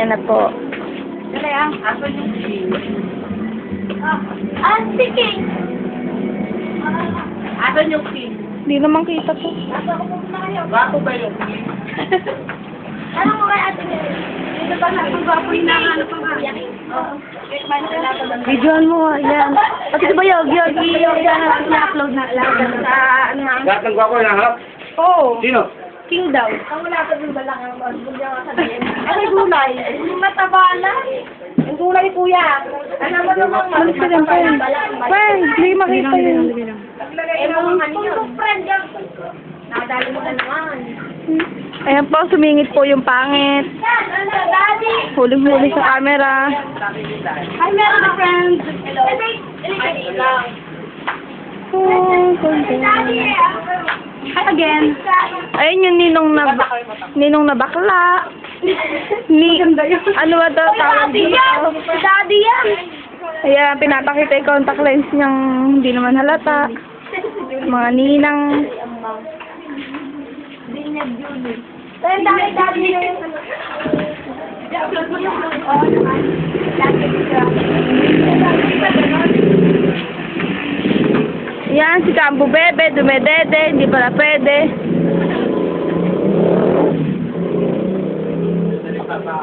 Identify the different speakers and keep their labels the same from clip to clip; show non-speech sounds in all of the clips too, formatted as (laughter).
Speaker 1: Yan na po.
Speaker 2: Dali ah.
Speaker 3: Asan yung king?
Speaker 2: Ah, sige.
Speaker 3: Asan yung king?
Speaker 1: Hindi naman kita to.
Speaker 2: Nasa ko muna kayo.
Speaker 3: Bago ba yung king?
Speaker 2: Ano (laughs) mo kay ate? Dito ba na kung gwapo yung ano pa doon.
Speaker 1: Videoan mo nga, yan. Pati ba yog, yog, yog, yan, na-upload na lang sa, ano nga.
Speaker 4: Lahat ng gwapo na harap.
Speaker 1: Oo,
Speaker 4: Sino?
Speaker 1: king daw.
Speaker 2: Ang wala pa doon ba lang ang bunda nga sabihin? Ano gulay? Yung mataba na. Yung gulay, kuya. Ano mo naman?
Speaker 1: Malis ka din, friend. Friend, hindi makita yun.
Speaker 2: Eh, ano. Nakadali mo na naman.
Speaker 1: Ayan po, sumingit po yung pangit.
Speaker 2: Ano?
Speaker 1: Huling-huli sa camera.
Speaker 2: Hi, meron na friends. Hello. Lang.
Speaker 1: Oh,
Speaker 2: Daddy,
Speaker 1: Hi again. Ayun yung ninong na, ninong na bakla. Ni, ano ba to? Tawag dito?
Speaker 2: Daddy yan!
Speaker 1: Ayan, pinapakita yung contact lens niyang hindi naman halata. Mga ninang.
Speaker 2: Pero daddy, daddy na yung ano. I-upload mo yung vlog ko. Daddy,
Speaker 1: Yan, si Kambu Bebe, dumedede, hindi pala pwede.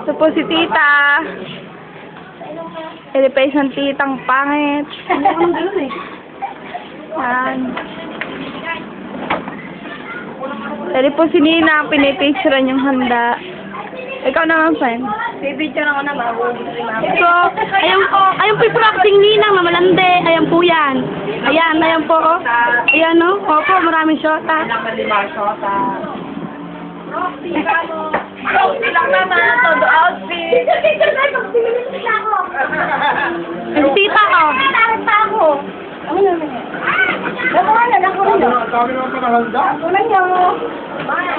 Speaker 1: Ito po si Tita. Ilipace ng titang pangit. Yan. Pwede po si Nina, pinipicturean yung handa. Ikaw naman, friend.
Speaker 2: Bibidyo na ko na mahuli.
Speaker 1: So, ayan po, ayan po yung acting ninang mamalande. Ayan po yan. Ayan, ayan po. Oh. Ayan, no? Opo, maraming shota.
Speaker 3: Naman lima shota.
Speaker 2: Roxy lang (laughs) naman, Ano? Ako na, ako na.
Speaker 4: Ang dami naman pa nakahanda.
Speaker 2: Ako na niyo. Bye.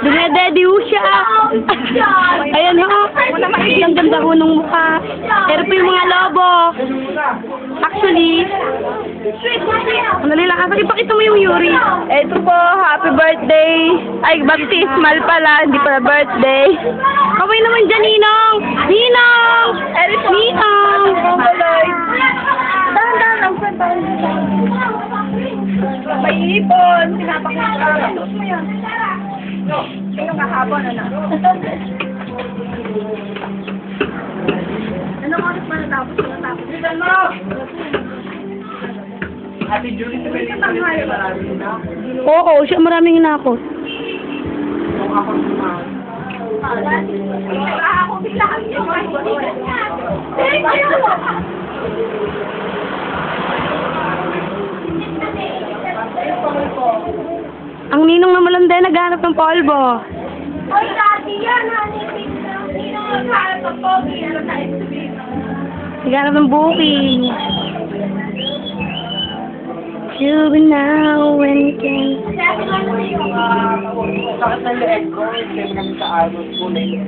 Speaker 1: Dumedede ho siya. Ayan ho. Ang ganda ho ng mukha. Pero po yung mga lobo. Actually, ano nila kasi ipakita mo yung Yuri. Ito po, happy birthday. Ay, baptismal pala, hindi pala birthday. Kaway naman dyan, Ninong. Ninong! Ninong!
Speaker 2: Ipon. Pinapakita. Tapos mo yun. Yung kahapon, ano? (laughs) Anong oras pa natapos? Natapos. Bisan mo!
Speaker 3: Ate Julie, sa Pilipinas, marami na.
Speaker 1: Oo, siya maraming inakot.
Speaker 3: Kung ako sumama.
Speaker 2: Ah, ako bigla. Thank you!
Speaker 1: Ang ninong na malanda naghanap ng polvo.
Speaker 2: Oy, dati yan, honey. Hindi na magkaharap ng pogi. Ano tayo sabihin?
Speaker 1: Naghanap ng booking. You now and can...
Speaker 2: Kasi ako nga naman yung...
Speaker 3: Sakit ng leeg ko, kaya kami sa anos, kulay.